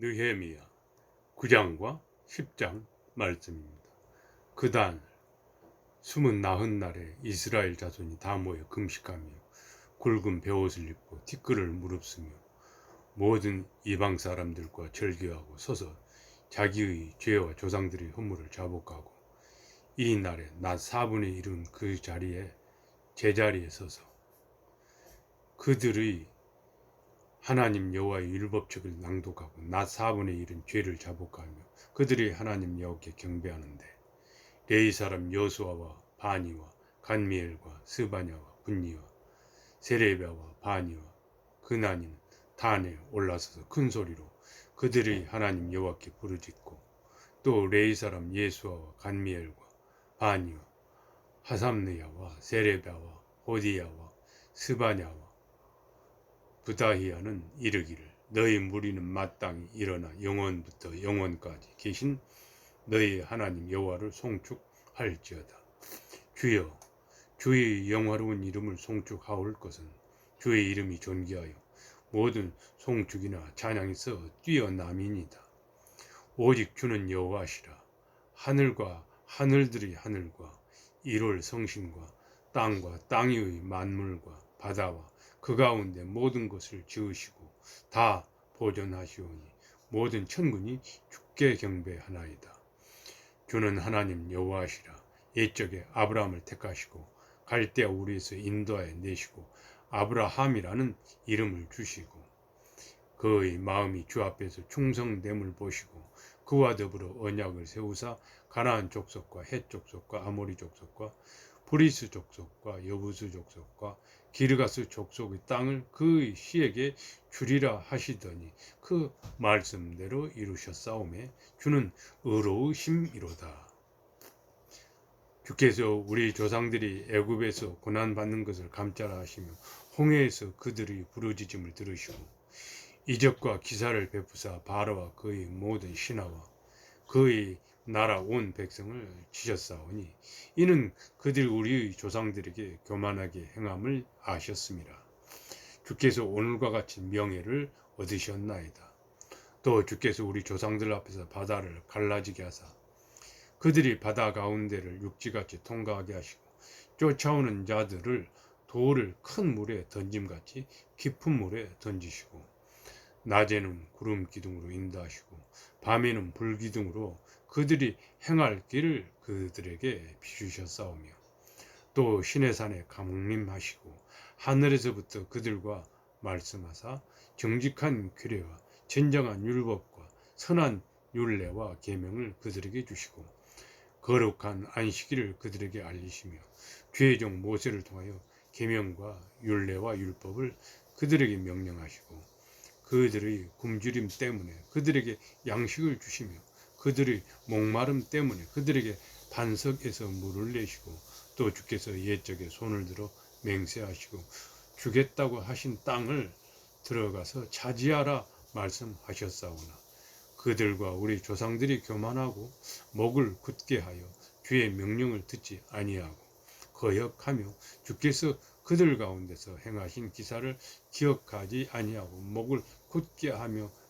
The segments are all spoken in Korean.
느헤미야 9장과 10장 말씀입니다. 그단 숨은 나흔 날에 이스라엘 자손이 다 모여 금식하며 굵은 베옷을 입고 티끌을 무릅쓰며 모든 이방 사람들과 절교하고 서서 자기의 죄와 조상들의 허물을 자복하고 이 날에 낮 4분의 1은 그 자리에 제자리에 서서 그들의 하나님 여호와의 율법책을 낭독하고 낮 4분의 1은 죄를 자복하며 그들이 하나님 여호와께 경배하는데 레이 사람 여수아와 바니와 간미엘과 스바냐와 분니와 세레베와 바니와 그나니는 단에 올라서서 큰 소리로 그들이 하나님 여호와께 부르짖고 또 레이 사람 예수아와 간미엘과 바니와 하삼느야와 세레베와 호디야와 스바냐와 부다히야는 이르기를 너희 무리는 마땅히 일어나 영원부터 영원까지 계신 너희 하나님 여호와를 송축할지어다. 주여 주의 영화로운 이름을 송축하올 것은 주의 이름이 존귀하여 모든 송축이나 찬양에서 뛰어남이니다. 오직 주는 여호와시라 하늘과 하늘들의 하늘과 일월 성신과 땅과 땅의 만물과 바다와 그 가운데 모든 것을 지으시고 다 보존하시오니 모든 천군이 주께 경배하나이다. 주는 하나님 여호와시라 옛적에 아브라함을 택하시고 갈대아 우리에서 인도하여 내시고 아브라함이라는 이름을 주시고 그의 마음이 주 앞에서 충성됨을 보시고 그와 더불어 언약을 세우사 가나안 족속과 헷 족속과 아모리 족속과 브리스 족속과 여부수 족속과 기르가스 족속의 땅을 그의 시에게 주리라 하시더니 그 말씀대로 이루셨사오매 주는 의로우심이로다. 주께서 우리 조상들이 애굽에서 고난 받는 것을 감짜라 하시며 홍해에서 그들의 부르짖음을 들으시고 이적과 기사를 베푸사 바로와 그의 모든 신하와 그의 나라 온 백성을 지셨사오니 이는 그들 우리의 조상들에게 교만하게 행함을 아셨습니다. 주께서 오늘과 같이 명예를 얻으셨나이다. 또 주께서 우리 조상들 앞에서 바다를 갈라지게 하사 그들이 바다 가운데를 육지같이 통과하게 하시고 쫓아오는 자들을 돌을 큰 물에 던짐같이 깊은 물에 던지시고 낮에는 구름 기둥으로 인도하시고 밤에는 불 기둥으로 그들이 행할 길을 그들에게 비추셨사오며 또 신의 산에 강림하시고 하늘에서부터 그들과 말씀하사 정직한 규례와 진정한 율법과 선한 율례와 계명을 그들에게 주시고 거룩한 안식일을 그들에게 알리시며 죄의 종 모세를 통하여 계명과 율례와 율법을 그들에게 명령하시고 그들의 굶주림 때문에 그들에게 양식을 주시며 그들의 목마름 때문에 그들에게 반석에서 물을 내시고 또 주께서 옛적에 손을 들어 맹세하시고 주겠다고 하신 땅을 들어가서 차지하라 말씀하셨사오나 그들과 우리 조상들이 교만하고 목을 굳게 하여 주의 명령을 듣지 아니하고 거역하며 주께서 그들 가운데서 행하신 기사를 기억하지 아니하고 목을 굳게 하며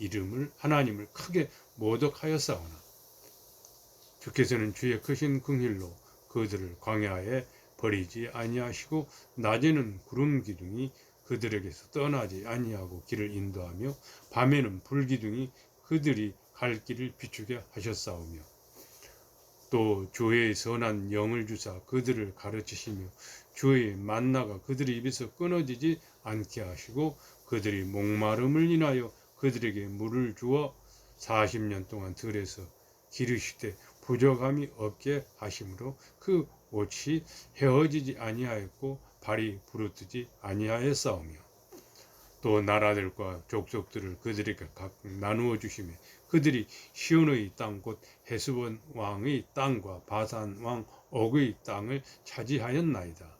이름을 하나님을 크게 모독하였사오나 주께서는 주의 크신 긍휼로 그들을 광야에 버리지 아니하시고 낮에는 구름 기둥이 그들에게서 떠나지 아니하고 길을 인도하며 밤에는 불 기둥이 그들이 갈 길을 비추게 하셨사오며 또 주의 선한 영을 주사 그들을 가르치시며 주의 만나가 그들의 입에서 끊어지지 않게 하시고 그들이 목마름을 인하여 그들에게 물을 주어 40년 동안 들에서 기르시되 부족함이 없게 하심으로 그 옷이 헤어지지 아니하였고 발이 부르뜨지 아니하였사오며 또 나라들과 족속들을 그들에게 각 나누어 주시며 그들이 시온의 땅 곧 헤스본 왕의 땅과 바산 왕 옥의 땅을 차지하였나이다.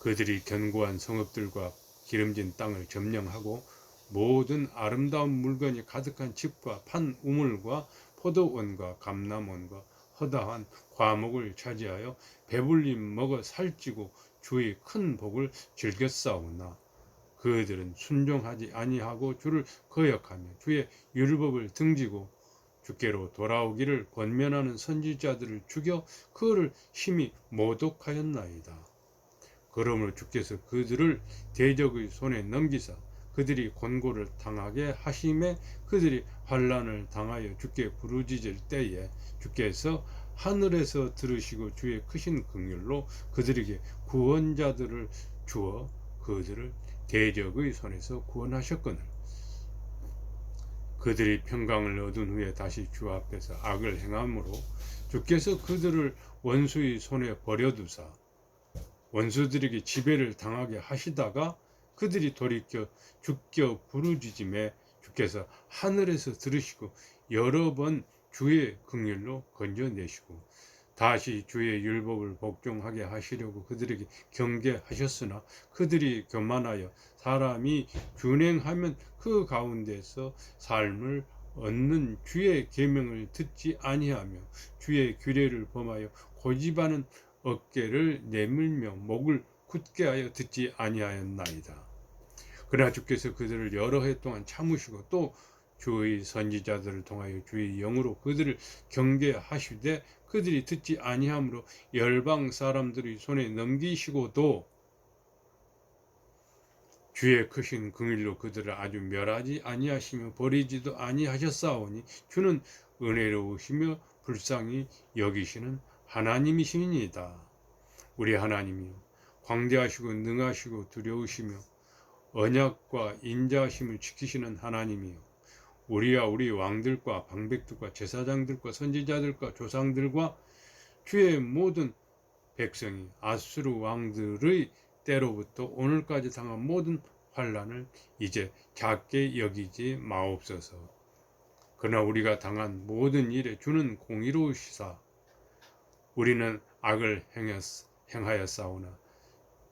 그들이 견고한 성읍들과 기름진 땅을 점령하고 모든 아름다운 물건이 가득한 집과 판 우물과 포도원과 감남원과 허다한 과목을 차지하여 배불림 먹어 살찌고 주의 큰 복을 즐겼사오나 그들은 순종하지 아니하고 주를 거역하며 주의 율법을 등지고 주께로 돌아오기를 권면하는 선지자들을 죽여 그를 심히 모독하였나이다. 그러므로 주께서 그들을 대적의 손에 넘기사 그들이 곤고를 당하게 하심에 그들이 환란을 당하여 주께 부르짖을 때에 주께서 하늘에서 들으시고 주의 크신 긍휼로 그들에게 구원자들을 주어 그들을 대적의 손에서 구원하셨거늘. 그들이 평강을 얻은 후에 다시 주 앞에서 악을 행함으로 주께서 그들을 원수의 손에 버려두사 원수들에게 지배를 당하게 하시다가 그들이 돌이켜 주께 부르짖음에 주께서 하늘에서 들으시고 여러 번 주의 긍휼로 건져내시고 다시 주의 율법을 복종하게 하시려고 그들에게 경계하셨으나 그들이 교만하여 사람이 준행하면 그 가운데서 삶을 얻는 주의 계명을 듣지 아니하며 주의 규례를 범하여 고집하는 어깨를 내밀며 목을 굳게 하여 듣지 아니하였나이다. 그러나 주께서 그들을 여러 해 동안 참으시고 또 주의 선지자들을 통하여 주의 영으로 그들을 경계하시되 그들이 듣지 아니하므로 열방 사람들의 손에 넘기시고도 주의 크신 긍일로 그들을 아주 멸하지 아니하시며 버리지도 아니하셨사오니 주는 은혜로우시며 불쌍히 여기시는 하나님이시니이다. 우리 하나님이요 광대하시고 능하시고 두려우시며 언약과 인자하심을 지키시는 하나님이요 우리와 우리 왕들과 방백들과 제사장들과 선지자들과 조상들과 주의 모든 백성이 아수르 왕들의 때로부터 오늘까지 당한 모든 환란을 이제 작게 여기지 마옵소서. 그러나 우리가 당한 모든 일에 주는 공의로우시사 우리는 악을 행했, 행하였사오나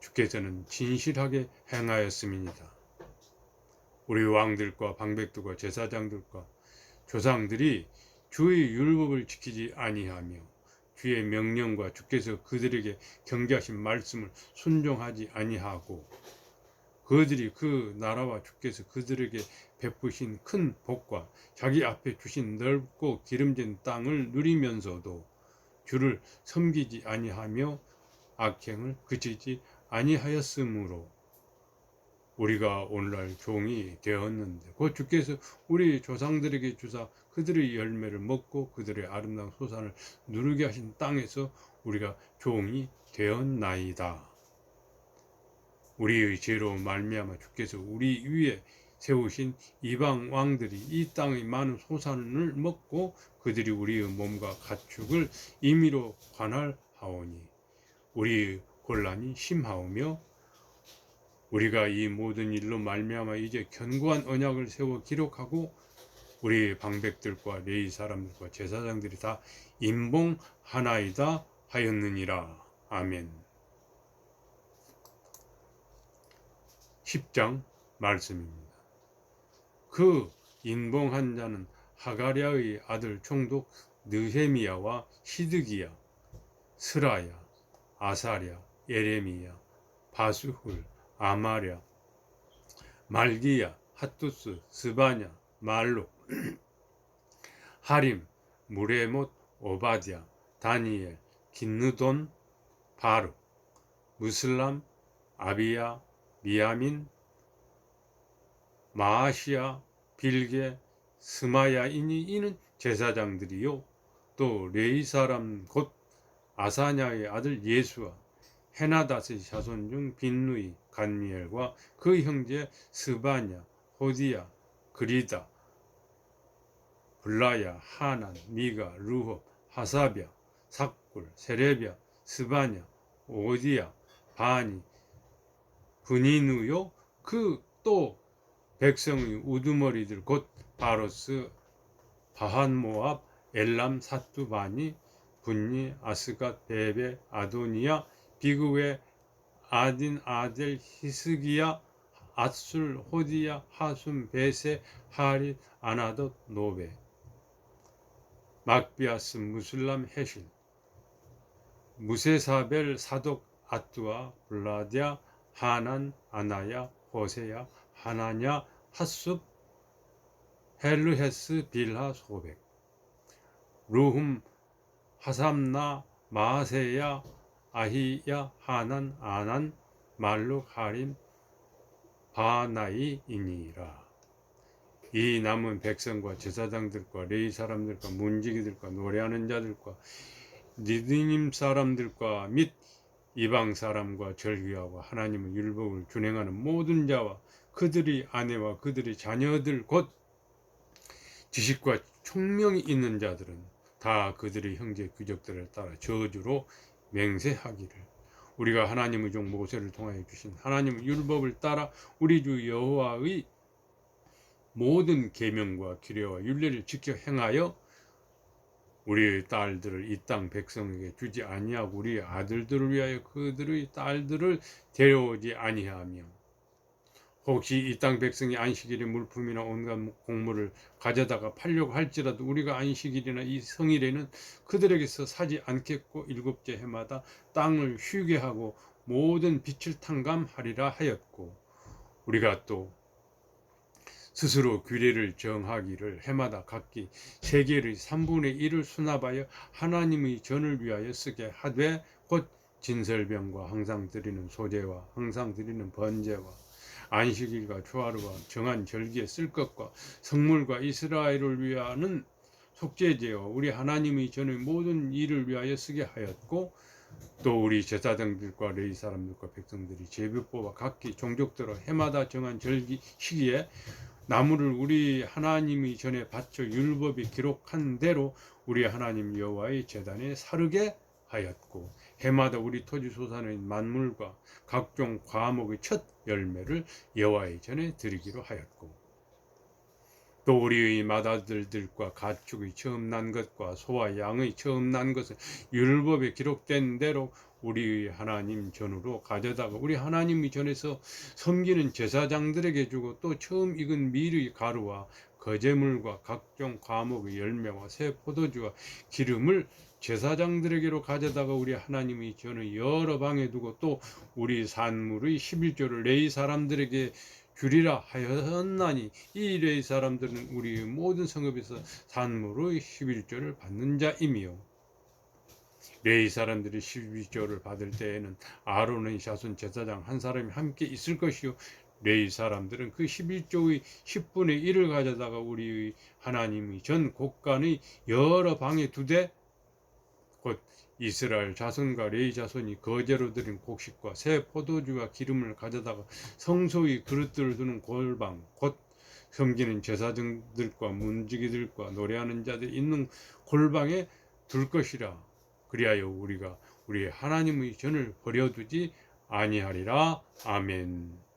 주께서는 진실하게 행하였음이니이다. 우리 왕들과 방백들과 제사장들과 조상들이 주의 율법을 지키지 아니하며 주의 명령과 주께서 그들에게 경계하신 말씀을 순종하지 아니하고 그들이 그 나라와 주께서 그들에게 베푸신 큰 복과 자기 앞에 주신 넓고 기름진 땅을 누리면서도 주를 섬기지 아니하며 악행을 그치지 아니하였으므로 우리가 오늘날 종이 되었는데 곧 주께서 우리 조상들에게 주사 그들의 열매를 먹고 그들의 아름다운 소산을 누르게 하신 땅에서 우리가 종이 되었나이다. 우리의 죄로 말미암아 주께서 우리 위에 세우신 이방 왕들이 이 땅의 많은 소산을 먹고 그들이 우리의 몸과 가축을 임의로 관할하오니 우리의 곤란이 심하오며 우리가 이 모든 일로 말미암아 이제 견고한 언약을 세워 기록하고 우리 방백들과 레이 사람들과 제사장들이 다 인봉 하나이다 하였느니라. 아멘. 10장 말씀입니다. 그 인봉한 자는 하가랴의 아들 총독 느헤미야와 시드기야, 스라야, 아사랴, 예레미야, 바수훌, 아마랴, 말기야, 핫투스, 스바냐, 말로, 하림, 무레못, 오바디아, 다니엘, 긴느돈, 바루, 무슬람, 아비야, 미야민, 마아시아, 빌게, 스마야 이니 이는 제사장들이요. 또 레이 사람 곧 아사냐의 아들 예수와 헤나다스의 자손 중 빈누이, 간미엘과 그 형제 스바냐, 호디야, 그리다, 블라야, 하난, 미가, 루홉, 하사비아, 삭굴, 세레비아, 스바냐, 오디야, 바니, 분이누요 그 또 백성의 우두머리들 곧 바로스, 바한모압, 엘람, 사투바니, 분니, 아스갓, 베베, 아도니아, 비그웨, 아딘, 아델, 히스기야, 아술, 호디야, 하숨, 베세, 하릿, 아나돗, 노베, 막비아스, 무슬람, 헤실, 무세사벨, 사독, 아뚜아, 블라디아, 하난, 아나야, 호세야, 하나냐, 핫숲, 헬르헤스, 빌하, 소백, 루흠, 하삼나, 마세야, 아히야, 하난, 아난, 말룩, 하림, 바나이이니라. 이 남은 백성과 제사장들과 레이 사람들과 문지기들과 노래하는 자들과 니드님 사람들과 및 이방 사람과 절기하고 하나님의 율법을 준행하는 모든 자와 그들의 아내와 그들의 자녀들 곧 지식과 총명이 있는 자들은 다 그들의 형제 귀족들을 따라 저주로 맹세하기를. 우리가 하나님의 종 모세를 통하여 주신 하나님의 율법을 따라 우리 주 여호와의 모든 계명과 규례와 율례를 지켜 행하여 우리의 딸들을 이 땅 백성에게 주지 아니하고 우리의 아들들을 위하여 그들의 딸들을 데려오지 아니하며 혹시 이 땅 백성이 안식일에 물품이나 온갖 곡물을 가져다가 팔려고 할지라도 우리가 안식일이나 이 성일에는 그들에게서 사지 않겠고 일곱째 해마다 땅을 휴게 하고 모든 빛을 탕감하리라 하였고 우리가 또 스스로 규례를 정하기를 해마다 각기 세계의 3분의 1을 수납하여 하나님의 전을 위하여 쓰게 하되 곧 진설병과 항상 드리는 소재와 항상 드리는 번제와 안식일과 초하루와 정한 절기에 쓸 것과 성물과 이스라엘을 위하는 속죄제와 우리 하나님의 전의 모든 일을 위하여 쓰게 하였고 또 우리 제사장들과 레이 사람들과 백성들이 제비 뽑아 각기 종족대로 해마다 정한 절기 시기에 나무를 우리 하나님이 전에 바쳐 율법이 기록한 대로 우리 하나님 여호와의 제단에 사르게 하였고 해마다 우리 토지 소산의 만물과 각종 과목의 첫 열매를 여호와의 전에 드리기로 하였고 또 우리의 맏아들들과 가축의 처음 난 것과 소와 양의 처음 난 것을 율법에 기록된 대로 우리 하나님 전으로 가져다가 우리 하나님의 전에서 섬기는 제사장들에게 주고 또 처음 익은 밀의 가루와 거제물과 각종 과목의 열매와 새 포도주와 기름을 제사장들에게로 가져다가 우리 하나님의 전의 여러 방에 두고 또 우리 산물의 11조를 레이 사람들에게 주리라 하였나니 이 레이 사람들은 우리 모든 성읍에서 산물의 11조를 받는 자이며 레이 사람들이 12조를 받을 때에는 아론의 자손 제사장 한 사람이 함께 있을 것이요 레이 사람들은 그 11조의 10분의 1을 가져다가 우리 하나님의 전 곳간의 여러 방에 두되 곧 이스라엘 자손과 레이 자손이 거제로 드린 곡식과 새 포도주와 기름을 가져다가 성소의 그릇들을 두는 골방 곧 섬기는 제사장들과 문지기들과 노래하는 자들 있는 골방에 둘 것이라 그리하여 우리가 우리 하나님의 전을 버려두지 아니하리라 아멘.